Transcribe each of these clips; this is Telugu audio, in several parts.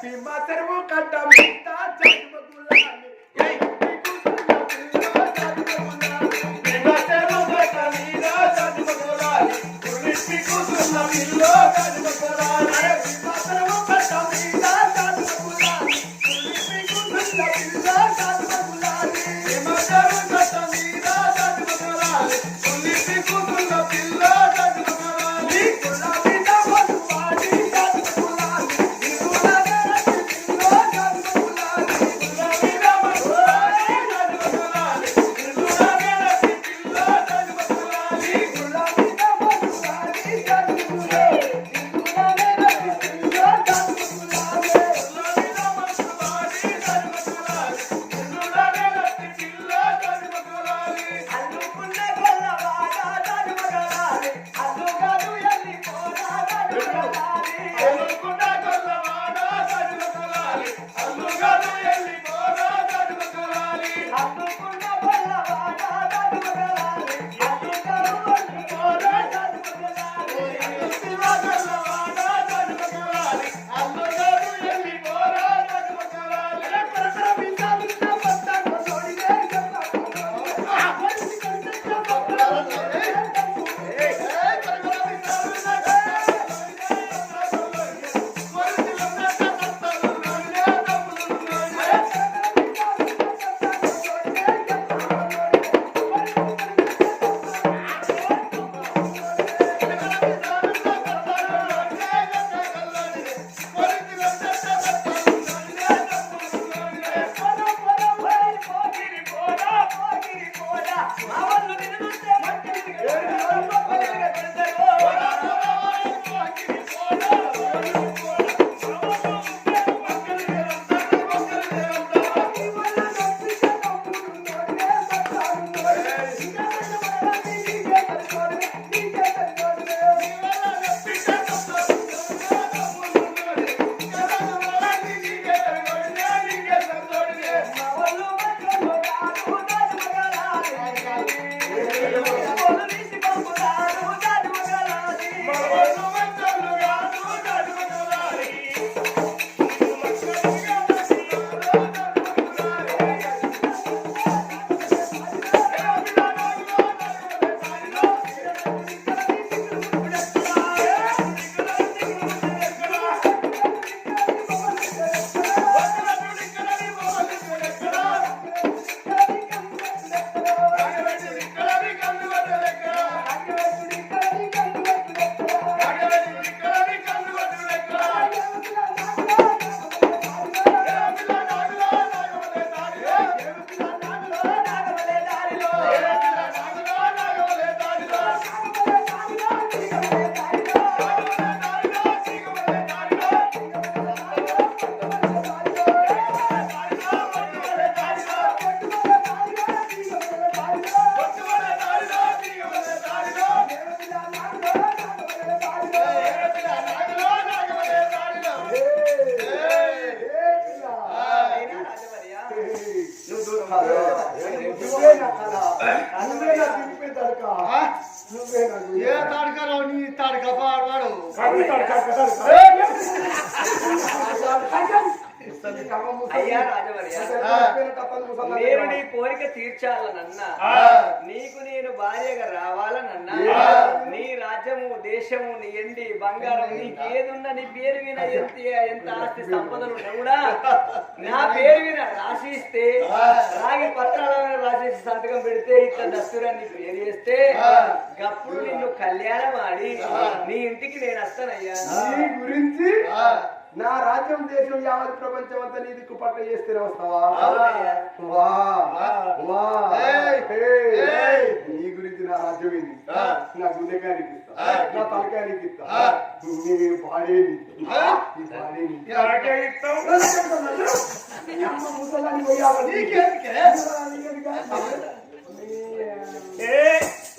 సింహాసనము కట్ట మిగతా చర్మకుల నీకు నేను భార్యగా రావాలనన్నా నీ రాజ్యము దేశము నీ ఎండి బంగారం నీకు ఏదున్నా నీ పేరు విన ఎంత ఎంత ఆస్తి సంపదలు కూడా నా పేరు విన రాసిస్తే రాగి పత్రాల రాసేసి సంతకం పెడితే ఇట్లా దస్తురాన్ని పేరు చేస్తే గప్పుడు నిన్ను కళ్యాణం ఆడి నీ ఇంటికి నేను వస్తానయ్యా. నీ గురించి? నా రాజ్యం దేశం యావత్ ప్రపంచం అంతా నీ దిక్కు పట్ల చేస్తేనే వస్తావా నీ గురించి నా రాజ్యం ఏంది? నా గుండెకానికి నా తలకానికి ఇస్తా నీ బాడేని ముసలాన్ని పోయాలి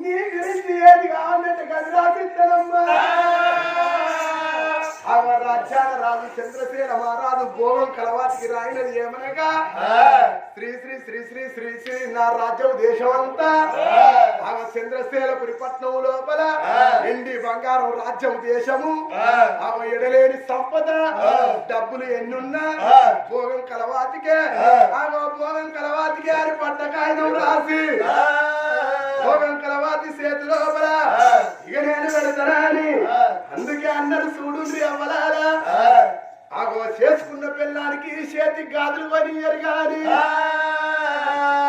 నీ గురించి ఏది కావాలంటే గది రాసిస్తానమ్మా ఆమె రాజ్యాల రాజు చంద్రసేన మహారాజు భోగం కలవాతికి రాయినది ఏమనగా శ్రీ శ్రీ శ్రీ శ్రీ శ్రీ శ్రీ నా రాజ్యం దేశం అంతా ఆమె చంద్రసేనపురి పురిపట్నం లోపల ఎండి బంగారం రాజ్యం దేశము. ఆమె ఎడలేని సంపద. డబ్బులు ఎన్నున్నా. భోగం కలవాతికే. ఆమె భోగం కలవాతికే అని పట్ట కాగితం రాసి. భోగం కలవాతి చేతి లోపల. ఇక నేను పెడతానా అని. అందుకే అన్నడు చూడు అవ్వలారా. ఆగో చేసుకున్న పిల్లానికి చేతి గాజులు కొని. గాని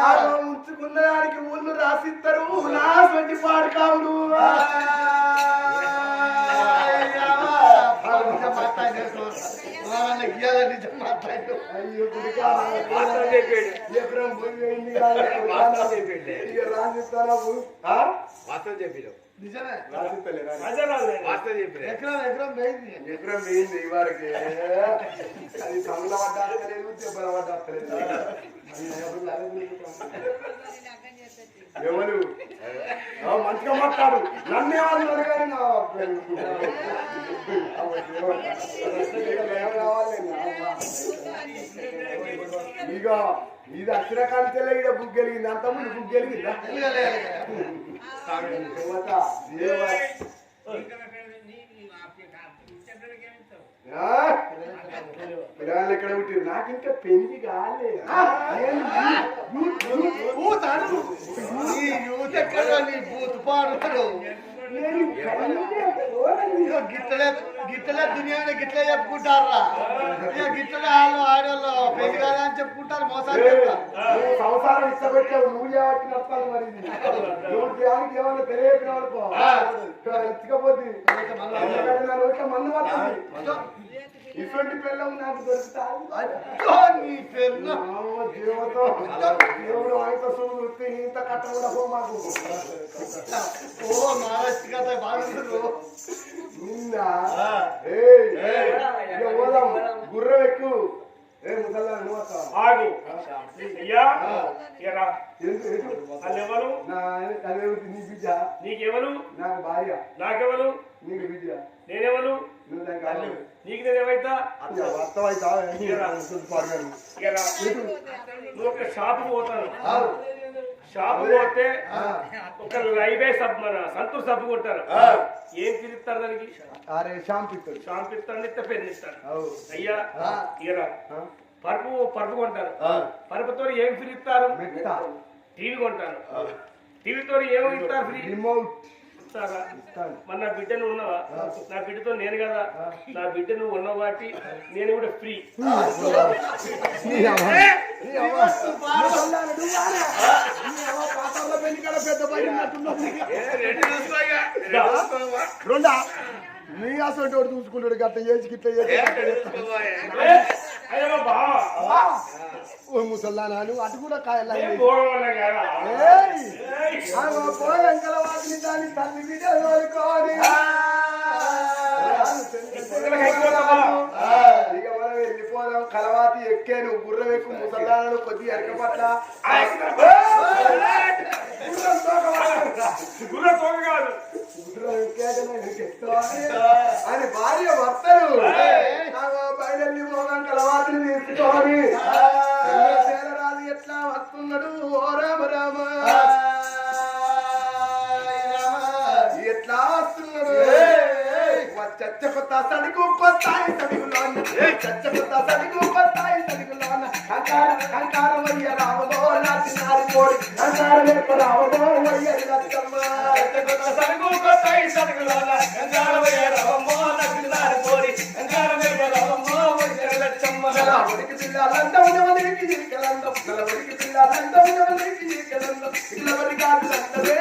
ఆగో ఉంచుకున్న దానికి ఊళ్ళు రాసిస్తారు నా సొంటి పాడు కావుడు. అయ్యో గుడికా మాస్టర్ చెప్పాడు. ఎప్పుడు పోయి పోయింది కాదు. ఇక రాసిస్తానా ఆ? నిజమే రాసిస్తలే, రాసి- రాజరాజు ఎకరం ఎకరం పోయింది ఎప్పుడు పోయింది ఈ వారికి అది కళ్ళ పడ్డాస్తలేదు దెబ్బల పడ్డాస్తలేదు ఎవరు మంచిగా మాట్లాడు నన్నే వాళ్ళు కానీ నా ఇక ఇది అక్షర కాంచెలే ఇక్కడ బుక్ గెలిగింది అంత ముందు బుక్ గెలిగిందా? పిల్లగాళ్ళు ఎక్కడ పుట్టిరు నాకు ఇంకా పెళ్ళి కాలే. నేను గిట్టలే గిట్టలే దునియాని గిట్లే చెప్పుకుంటారా ఇక గిట్టలే వాళ్ళు ఆడవాళ్ళు పెళ్ళి కాదని చెప్పుకుంటారు మోసాలు చెప్తారు. సంసారం ఇష్టపెట్టావు నువ్వు చేయబట్టి నష్టాలు మరి. నువ్వు దేనికి ఏమన్నా తెలియపిన వాళ్ళకో ఇటువంటి పిల్లలు నాకు దొరుకుతాయి. అయ్యో, నీ జీవతో దేవుడు ఆయనతో చూడు వస్తే ఇంత కట్ట కూడా పో మాకు ఓ మహారాష్ట్ర కథ బాగుంటారు నిన్న పోదాం. గుర్రం ఎక్కు. ఏ ముసల్లా నువ్వు వస్తావా? ఆగు. అయ్యా. నీకెవరు? నాకు భార్య. నాకెవరు? నీకు బిడ్డ నేనెవరు? నువ్వు దానికి అల్లుడు. నీకు నేనేమైతా నువ్వు ఒక షాపు పోతాను. షాపు పోతే ఒక లైవే సబ్ మన సంతూర్ సబ్బు కొట్టారు ఏం తిరుగుతారు దానికి? అరే షాంపూ ఇస్తాడు షాంపు ఇస్తాను ఇస్తే పెన్ ఇస్తాను అవు. అయ్యా ఆ? పరుపు పరుపు కొంటారు. పరుపుతో ఏం ఫ్రీ ఇస్తారు టీవీ కొంటారు. టీవీతో ఏమో ఇస్తారు ఫ్రీ? రిమోట్. ఇస్తారా? మరి నా బిడ్డ నువ్వు ఉన్నావా? నా బిడ్డతో నేను కదా. నా బిడ్డ నువ్వు ఉన్నావు కాబట్టి నేను కూడా ఫ్రీ. రెండా నీ అసలు చూసుకుంటాడు గట్ట చేసి ముసల్దానా నువ్వు అటు కూడా కాయలా దాన్ని తల్లి బిడ్డలు కోరుకోని. వెళ్ళిపోదాం కలవాతి ఎక్కాను గుర్రం ఎక్కువ ముసలాలను కొద్ది ఎరక పట్ల గుర్రం తోకవాడు. గుర్ర తోక కాదు గుర్రం ఎక్కాక నేను ఎక్కుతావని అని భార్య భర్తలు. బయలుదేరి పోదాం కలవాతిని తీసుకొని చంద్రసేనరాజు ఎట్లా వస్తున్నాడు? ఓ రామ రామ. ఎట్లా వస్తున్నాడు? చచ్చ కొత్త సడుగు సడుగులోన. చచ్చ కొత్త నాటినారి కోడి కంకార లేక రావదో వయ్య లచ్చమ్మ చచ్చ కొత్త సడుగు కొత్తాయి సడుగులోన కంకార వయ్య రావమ్మో నాటినారి కోడి కంకార లేక రావమ్మో వయ్య లచ్చమ్మ గలవడికి పిల్లలందం నవలికి జీకలందం గలవడికి పిల్లలందం నవలికి జీకలందం ఇల్లవడి గాదులందవే నాటినారి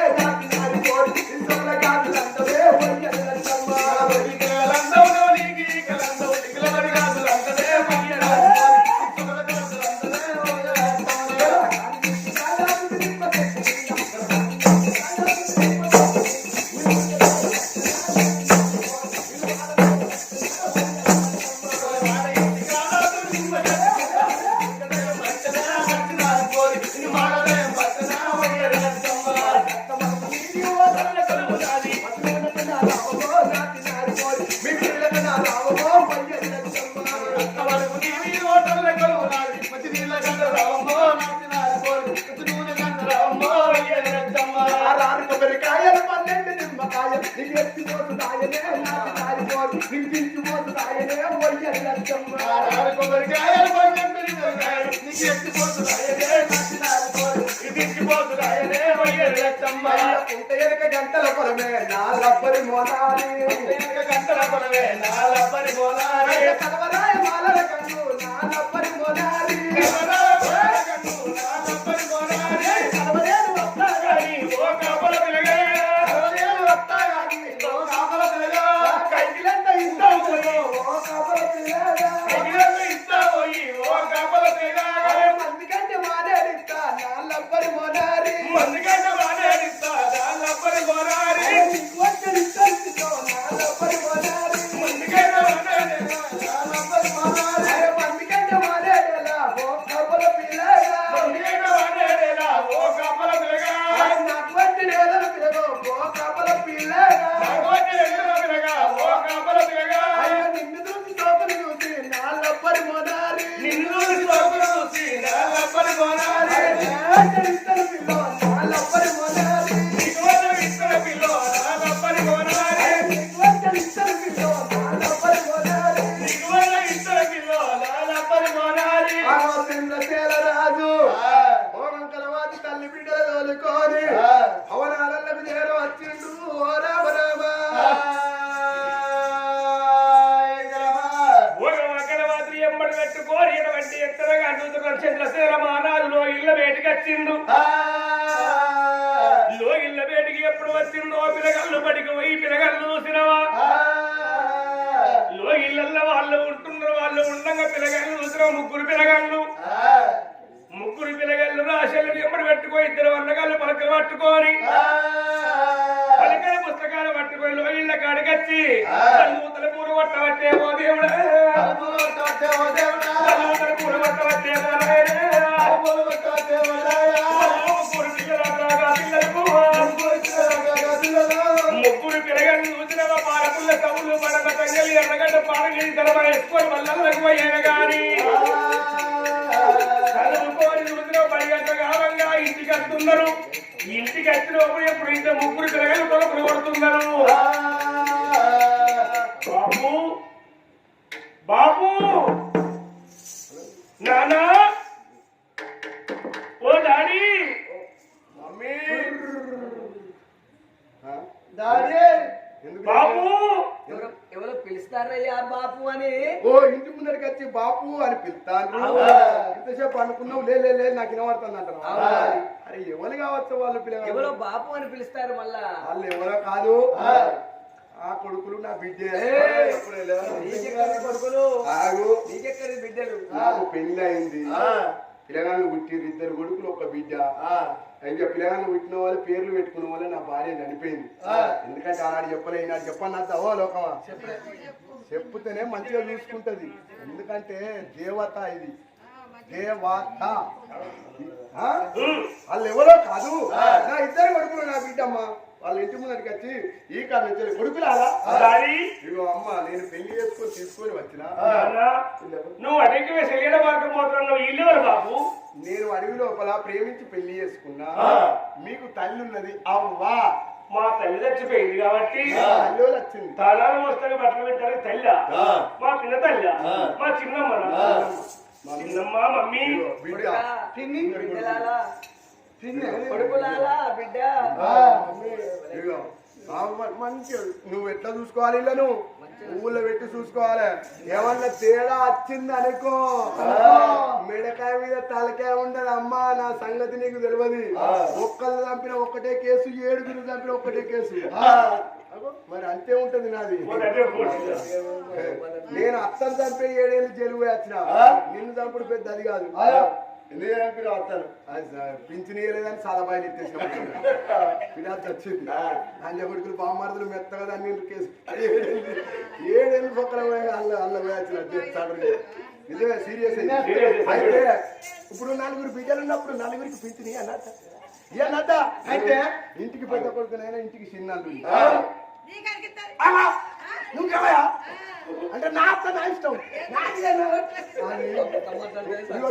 வேணா ఇద్దరు వర్ణగాళ్ళు పలకలు పట్టుకొని పలకల పుస్తకాలు పట్టుకొని లో ఇళ్ళ కాడికొచ్చి నూతల దేవుడా. ముగ్గురు పిల్లగాన్ని చూసిన పాలపుల్ల తంగలి ఎర్రగడ్డ పాలగిరి తలమ వేసుకొని వల్లలకు పోయాను గాని? చదువుకొని చూసిన పది కాలంగా ఇంటికి వస్తున్నారు. ఇంటికి వచ్చినప్పుడు ఇప్పుడు ఇంత ముగ్గురు పిల్లగాలు తొలపులు కొడుతున్నారు? బాబు బాబు నానా ఓ డాడీ మమ్మీ డాడీ బాబు ఎవరు ఎవరు పిలుస్తారయ్యా బాపు అని ఓ ఇంటి ముందరికి వచ్చి బాపు అని పిలుస్తాను. ఇంతసేపు అనుకున్నావు లే లే, నాకు వినబడుతుంది అంటారు అరే ఎవరు కావచ్చు వాళ్ళు ఎవరో పిల్లలు బాపు అని పిలుస్తారు మళ్ళా. వాళ్ళు ఎవరో కాదు. ఆ. కొడుకులు నా బిడ్డే. కొడుకులు? ఆగు. నీకెక్కడి బిడ్డలు? నాకు పెళ్ళి అయింది పిల్లగాళ్ళు పుట్టిరు ఇద్దరు కొడుకులు ఒక బిడ్డ. ఇంకా పిల్లగాళ్ళు పుట్టిన వాళ్ళు పేర్లు పెట్టుకున్న వాళ్ళే నా భార్య చనిపోయింది ఎందుకంటే ఆనాడు చెప్పలే ఈనాడు చెప్పని నాకు అవో లోకమా చెప్పుతేనే మంచిగా చూసుకుంటది. ఎందుకంటే దేవత ఇది. దేవత? వాళ్ళు ఎవరో కాదు. నా ఇద్దరు కొడుకులు నా బిడ్డమ్మ. వాళ్ళ ఇంటి ముందరికి వచ్చి ఈ కాడ నుంచి కొడుకులారా డాడీ. ఇగో అమ్మ నేను పెళ్ళి చేసుకొని తీసుకొని వచ్చిన. నువ్వు అడిగి సెలియడ మార్గం పోతున్నావు నువ్వు ఇల్లు ఎవరు బాబు? నేను అడవి లోపల ప్రేమించి పెళ్ళి చేసుకున్నా. మీకు తల్లి ఉన్నది. అవ్వా. మా తల్లి చచ్చిపోయింది కాబట్టి తల్లి వస్తాయి బట్టలు పెట్టడానికి తల్లి? మా పిన్న తల్లి? మా చిన్నమ్మ మా చిన్నమ్మ మమ్మీ. కొడుకులాలా బిడ్డ. మంచి నువ్వు ఎట్లా చూసుకోవాలి ఇళ్ళను? పువ్వులో పెట్టి చూసుకోవాలి. ఏమన్నా తేడా వచ్చింది అనుకో. మెడకాయ మీద తలకాయ ఉండదు అమ్మా నా సంగతి నీకు తెలియదు. ఒక్కళ్ళు చంపిన ఒక్కటే కేసు ఏడుగురు చంపిన ఒక్కటే కేసు. మరి అంతే ఉంటది నాది. నేను అత్తను చంపే ఏడేళ్ళు జైలు పోయి వచ్చిన. నిన్ను చంపుడు పెద్ద అది కాదు. ఎందుకు చంపిన అత్తను పింఛనీయలేదని చాలా బాగా ఎత్తేసిన వచ్చింది. అంజ కొడుకులు బామ్మర్దులు మెత్తగా దాన్ని కేసు ఏడేళ్ళు పక్కన అల్ల అల్ల చెప్తాడు నిజమే సీరియస్ అయితే ఇప్పుడు నలుగురు బిడ్డలు ఉన్నప్పుడు నలుగురికి పింఛని అన్నట్ట ఏ అన్నట్ట అయితే ఇంటికి పెద్ద కొడుకునైనా ఇంటికి చిన్న అల్లుడు. ఆమా, నువ్వేమయ్యా అంటే నా అత్త నా ఇష్టం.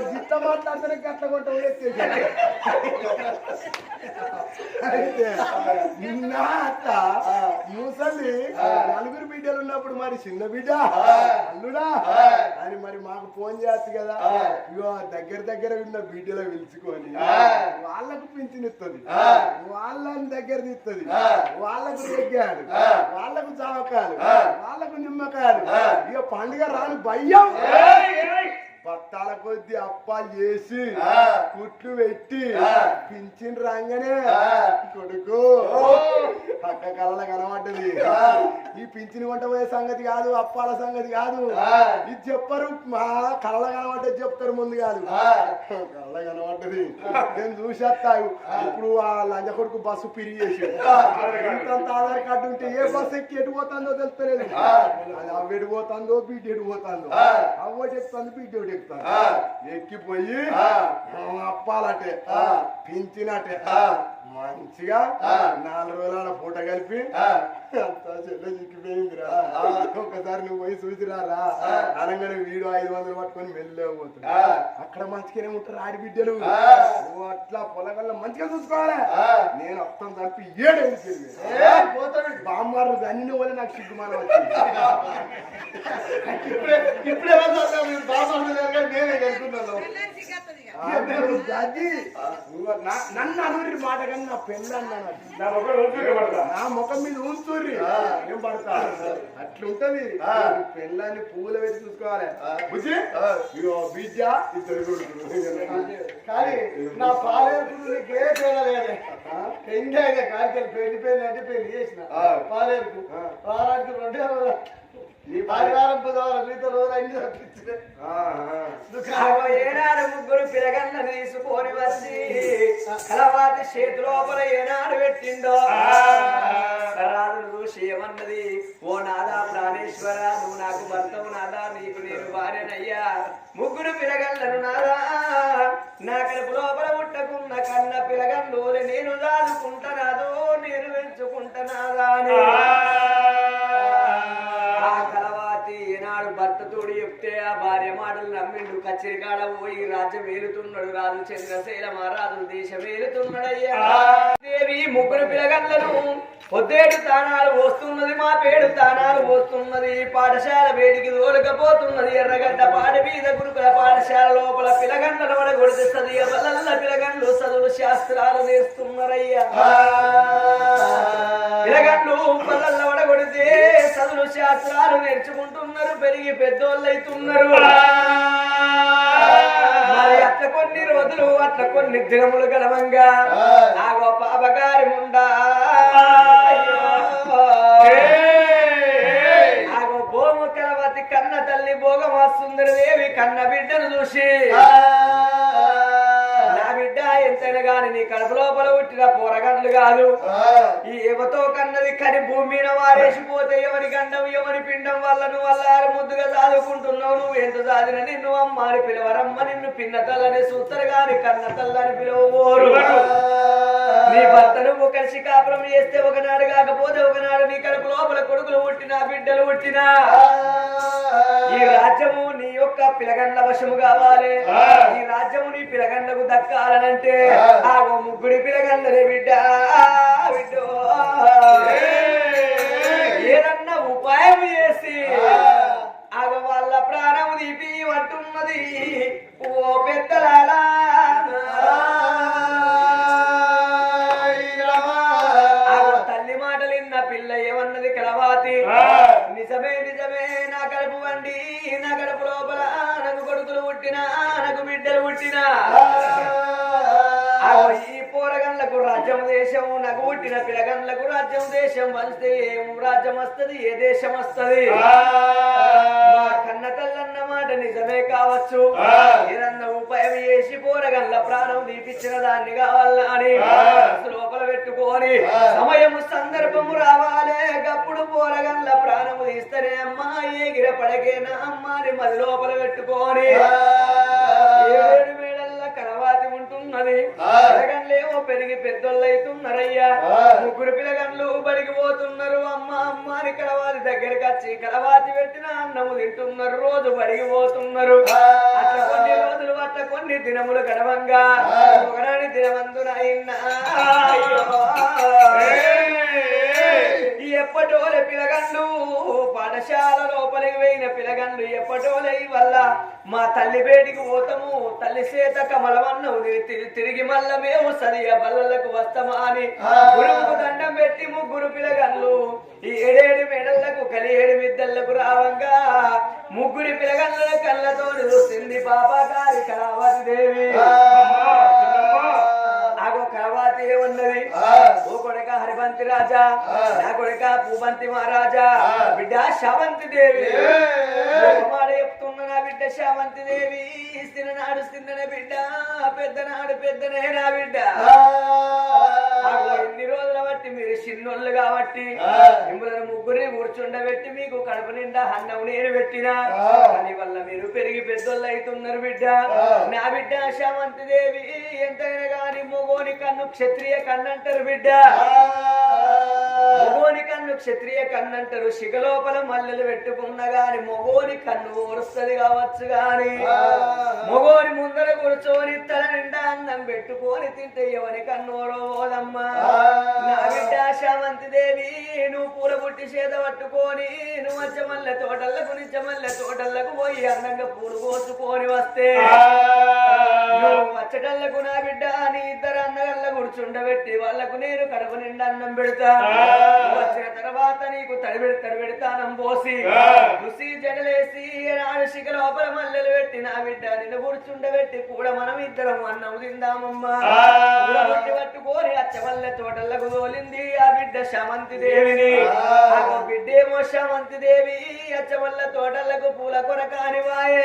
గిట్ట మాట్లాడితేనే గట్ల కొంట అయితే నిన్న అత్త ముసలి బిడ్డలు ఉన్నప్పుడు మరి చిన్న బిడ్డ అల్లుడా? అని మరి మాకు ఫోన్ చేస్తుంది కదా. ఇగో దగ్గర దగ్గర ఉన్న బిడ్డలు పిలుచుకొని వాళ్ళకు పింఛనిస్తుంది వాళ్ళని దగ్గర తీస్తుంది వాళ్ళకు రెగ్గాడు. వాళ్ళకు చావకాలు వాళ్ళకు నిమ్మకాయలు. ఇక పండుగ రాని భయం. బత్తాల కొద్ది అప్పాలు చేసి కుట్లు పెట్టి పింఛన్ రాగానే కొడుకు పక్క కళ్ళ కనబడ్డది. ఈ పింఛన్ వంట పోయే సంగతి కాదు అప్పాల సంగతి కాదు. ఇది చెప్పరు మా కళ్ళ కనబడ్డది చెప్తారు ముందు కాదు. కళ్ళ కనబడ్డది. నేను చూసేస్తాను ఇప్పుడు ఆ లంజ కొడుకు బస్సు పిరిగి చేసి. ఇంతంత ఆధార్ కార్డు ఉంటే ఏ బస్సు ఎక్కి ఎటు పోతుందో తెలుస్తలేదు. అది అవ్వ ఎటు పోతుందో బీట్ ఎటు పోతుందో. అవ్వ చెప్తాను బీట్ ఎక్కుతాను ఎక్కిపోయి అప్పాలటే పించినట్టే మంచిగా నాలుగు రోజుల పూట కలిపి అంతా చెల్లె చిక్కిపోయిందిరా. ఒకసారి నువ్వు పోయి చూసిరారా? అనగానే వీడు ఐదు వందలు పట్టుకొని వెళ్ళలేకపోతుంది అక్కడ మంచిగానే ఉంటారు ఆడిబిడ్డలు నువ్వు అట్లా పొలగల్లో మంచిగా చూసుకోవాలి? నేను అర్థం తప్పి ఏడు పోతాడు. బామ్మారు అన్ని వల్ల నాకు సిగ్గుమానం వచ్చింది. ఇప్పుడే ఇప్పుడే నేనే వెళ్తున్నాను నన్ను అనురి మాట కానీ నా పెళ్ళి అన్నాను నా ముఖం మీద ఉంచుర్రి నేను పడతా? అట్లుంటది. పెళ్ళాన్ని పువ్వులు పెట్టి చూసుకోవాలి. బుజ్జి? ఇద్దరు కొడుకులు కానీ నా పాలేరుకు నీకు ఏ తేడా లేదే. ఎంజాయ్గా కార్యక్రమం పెళ్ళి పెళ్ళి అంటే పెళ్ళి చేసిన పాలేరుకు. వారానికి రెండే బుధవారం అన్ని తప్పించిన ఏనాడు ముగ్గురు పిలగన్న తీసుకొని వచ్చి కలవాతి చేతి లోపల ఏనాడు పెట్టిండో. రాజును చూసి ఏమన్నది? ఓ నాదా ప్రాణేశ్వర నువ్వు నాకు భర్తవు నాదా నీకు నేను భార్యనయ్యా. ముగ్గురు పిలగళ్ళను నాదా. నా కడుపు లోపల ముట్టకున్న కన్న పిలగన్ను నేను దాదుకుంటనాదో నేను పెంచుకుంటనాదా ఈనాడు భర్త తోడు చెప్తే ఆ భార్య మాటలు నమ్మిండు. కచ్చరికాడ పోయి రాజ్యం వేలుతున్నాడు రాజు చంద్రశైల మహారాజు దేశం వేలుతున్నాడయ్యా దేవి ముగ్గురు పిలగన్లను పొద్దేడు తానాలు వస్తున్నది మా పేడు తానాలు వస్తున్నది పాఠశాల వేడికి దోలకపోతున్నది ఎర్రగడ్డ పాట మీద గురుకుల పాఠశాల లోపల పిలగండ్లను వడ కొడితేస్తుంది ఎవరల్ల పిలగండ్లు చదువు శాస్త్రాలు నేర్స్తున్నారయ్యా పిలగండ్లు పల్లెల్లో వడగొడితే చదువులు శాస్త్రాలు నేర్చుకుంటున్నారు పెరిగి పెద్దోళ్ళు అవుతున్నారు అట్ల కొన్ని రోజులు అట్ల కొన్ని దినములు గలవంగా ఆగో పాపగారి ముండా. ఆగో భూము కలవతి కన్న తల్లి భోగం వస్తుందని దేవి కన్న బిడ్డను చూసి. ఎంతైనా గాని నీ కడుపు లోపల పుట్టిన పోరగండ్లు కాదు. ఈ ఎవతో కన్నది కని భూమి మీద వారేసిపోతే ఎవరి గండం ఎవరి పిండం వల్ల నువ్వు అల్లారు ముద్దుగా చదువుకుంటున్నావు నువ్వు ఎంత చదివిన నిన్ను అమ్మాని పిలవరమ్మ నిన్ను పిన్న తల్లని సూత్తరు గాని కన్న తల్లని పిలవబోరు నీ భర్త నువ్వు కలిసి కాపురం చేస్తే ఒకనాడు కాకపోతే ఒకనాడు నీ కడుపు లోపల కొడుకులు పుట్టినా బిడ్డలు పుట్టినా. ఈ రాజ్యము నీ యొక్క పిలగండ్ల వశము కావాలి. ఈ రాజ్యము నీ పిలగండ్లకు దక్కాలనంటే ఆగో ముగ్గుడి పిలగండ్లనే బిడ్డ బిడ్డో. ఏదన్నా ఉపాయం చేసి ఆగ వాళ్ళ ప్రాణం తీపి అంటున్నది ఓ పెద్దలాలా పుట్టిన పిలగన్లకు రాజ్యం దేశం వస్తే ఏం రాజ్యం వస్తది? ఏ దేశం వస్తది? కన్న తల్లన్న మాట నిజమే కావచ్చు. ఏదన్నా ఉపాయం చేసి పోరగన్ల ప్రాణం దీపించిన దాన్ని కావాలా అని లోపల పెట్టుకొని సమయము సందర్భము రావాలే. గప్పుడు పోరగన్ల ప్రాణము తీస్తేనే అమ్మా ఎగిర పడకేనా అమ్మాని మది లోపల పెట్టుకొని పెరిగి పెద్దోళ్ళు అవుతున్నారయ్యా. ముగ్గురు పిల్లగండ్లు బడికి పోతున్నారు అమ్మ అమ్మ అని కలవాతి దగ్గరికి వచ్చి కలవాతి పెట్టిన అన్నము తింటున్నారు రోజు బడికి పోతున్నారు. అట్లా కొన్ని రోజులు అట్లా కొన్ని దినములు గడవంగా. ఒకనాని దినమందున అయ్యో. ఎప్పటోలే పిలగండ్లు పాఠశాల లోపలికి పోయిన పిలగండ్లు ఎప్పటోలే వల్ల మా తల్లి బేటికి పోతాము తల్లి చేత కమలమన్నవు తిరిగి మల్ల మేము సరియ బల్లలకు వస్తామా అని. గురువుకు దండం పెట్టి ముగ్గురు పిలగండ్లు. ఈ ఏడేడు మెడలకు కలియేడు మిద్దళ్ళకు రావంగా. ముగ్గురి పిలగండ్ల కళ్ళతో చూసింది పాపగారి కళావతి దేవి ఆగో కలవాతి ఉన్నది ఆ. ఓ హరిబంతి రాజా. నా కొడక పూబంతి మహారాజా. బిడ్డ శావంతి దేవి చెప్తున్న బిడ్డ శావంతి దేవి నాడు తిన్న బిడ్డ పెద్దనాడు పెద్దనే నా బిడ్డ. ఎన్ని రోజుల బట్టి మీరు చిన్నోళ్ళు కాబట్టి. మిమ్మల్ని ముగ్గురిని కూర్చుండబెట్టి మీకు కడుపు నిండా అన్నం నేను పెట్టినా. దాని వల్ల మీరు పెరిగి పెద్దోళ్ళు అవుతున్నారు బిడ్డ. నా బిడ్డ శామంతి దేవి ఎంతైనా గాని మొగోని కన్ను క్షత్రియ కన్నంటారు బిడ్డ. మొగోని కన్ను క్షత్రియ కన్ను అంటారు శిగలోపల మల్లెలు పెట్టుకున్న గాని మొగోని కన్ను ఓరుస్తుంది కావచ్చు. గాని ఆ. మొగోని ముందర కూర్చొని తల నిండా అన్నం పెట్టుకొని తింటే ఎవరి కన్ను ఓడమ్మా ఆ. నా బిడ్డ శామంతి దేవి నువ్వు పూల పుట్టి చేత పట్టుకొని నువ్వు వచ్చమల్ల తోటలకు నిచ్చమల్ల తోటలకు పోయి అందంగా పూలు కోసుకొని వస్తే. నువ్వు వచ్చటల్లకు నా బిడ్డ నీ ఇద్దరు అన్నగల్ల కూర్చుండబెట్టి వాళ్ళకు నేను కడుపు నిండా అన్నం పెడతా. వచ్చిన తర్వాత నీకు తడిబెడి తడిబెడతానం పోసి. రుసి జడలేసి నాడు శిఖ లోపల మల్లెలు పెట్టి నా బిడ్డ నిన్ను కూర్చుండబెట్టి కూడా మనం ఇద్దరం అన్నం తిందామమ్మా. పట్టుకొని అచ్చవల్ల తోటలకు తోలింది ఆ బిడ్డ శామంతి దేవిని బిడ్డేమో శామంతి దేవి అచ్చవల్ల తోటలకు పూల కొరకాని వాయే.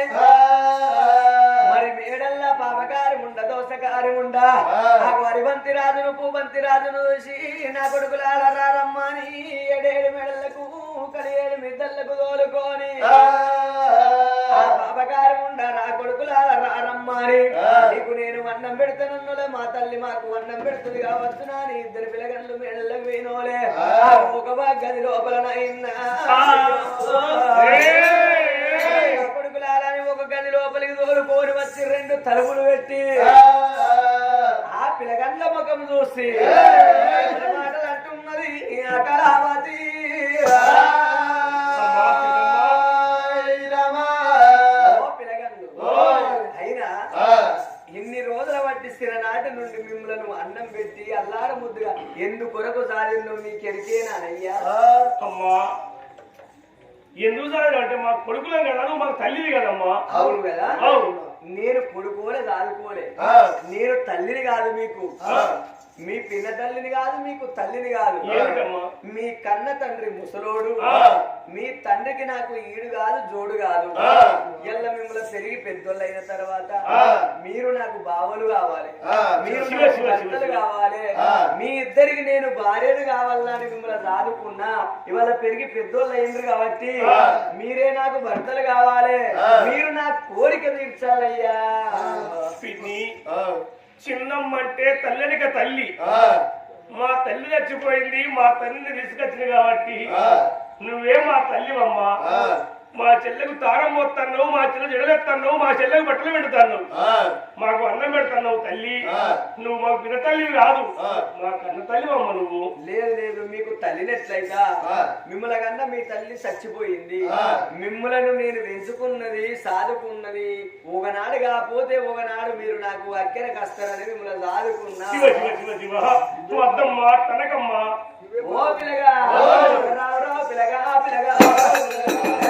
మరి మేడల్లా పాపకారి ఉండ దోసకారి ఉండ వరిబంతి రాజును పూబంతి రాజును చూసి నా కొడుకులాల రారమ్మని ఏడేడు మెడలకు కడియేడు మిద్దళ్ళకు తోలుకొని. ఆ పాపకారి ఉండ నా కొడుకులాల రారమ్మని. నీకు నేను అన్నం పెడతానన్నలే మా తల్లి మాకు అన్నం పెడుతుంది కావచ్చు నా నీ ఇద్దరు పోయినోలే ఆ. ఆ ఒక గది లోపల నైనా కొడుకులాలని ఒక గది లోపలికి తోలుకొని వచ్చి రెండు తలుపులు పెట్టి. ఆ పిల్లగండ్ల ముఖం చూసి. మాటలు అంటున్నది ఆ. అన్నం పెట్టి అల్లార ముద్దుగా ఎందుకొరకు సాధిందో మీకు ఎరికేనానయ్యా అమ్మా. ఎందుకు సార్ అంటే మా కొడుకులం కదా నువ్వు మాకు తల్లివి కదమ్మా. అవును కదా. నేను కొడుకోలే దాదుకోలే నేను తల్లిని కాదు మీకు. మీ పిన్న తల్లిని కాదు మీకు తల్లిని కాదు? మీ కన్న తండ్రి ముసలోడు. మీ తండ్రికి నాకు ఈడు కాదు జోడు కాదు. ఎల్ల మిమ్మల్ని పెరిగి పెద్దోళ్ళు అయిన తర్వాత. మీరు నాకు బావలు కావాలి. మీరు నాకు భర్తలు. కావాలి. మీ ఇద్దరికి నేను భార్యను కావాలని మిమ్మల్ని దాదుకున్నా ఇవాళ పెరిగి పెద్దోళ్ళు అయిండ్రు కాబట్టి. మీరే నాకు భర్తలు కావాలి. మీరు నా కోరిక తీర్చాలయ్యా చిన్నమ్మ అంటే తల్లినిక తల్లి. మా తల్లి చచ్చిపోయింది మా తల్లిని తీసుకొచ్చింది కాబట్టి నువ్వే మా తల్లివమ్మా. మా చెల్లెకు తారం పోతున్నావు మా చెల్లె జడలెత్తన్నావు మా చెల్లెకు బట్టలు పెడతాను మాకు అన్నం పెడతావు తల్లి ఆ. నువ్వు మాకు పిన తల్లి కాదు ఆ. మా కన్న తల్లివమ్మ నువ్వు లేదు లేదు మీకు తల్లినట్లయితా. మిమ్మల్ని కన్నా మీ తల్లి చచ్చిపోయింది ఆ. మిమ్మలను నేను పెంచుకున్నది సాదుకున్నది ఒకనాడు కాకపోతే ఒకనాడు మీరు నాకు అక్కెర కస్తారని మిమ్మల్ని సాదుకున్నా శివ శివ శివ శివ నువ్వు అద్దమ్మా తనకమ్మా ఓ పిల్లగా ఓ. రావు రావు పిల్లగా పిల్లగా ఏయ్, రావు రావు పిల్లగా, పిల్లగా.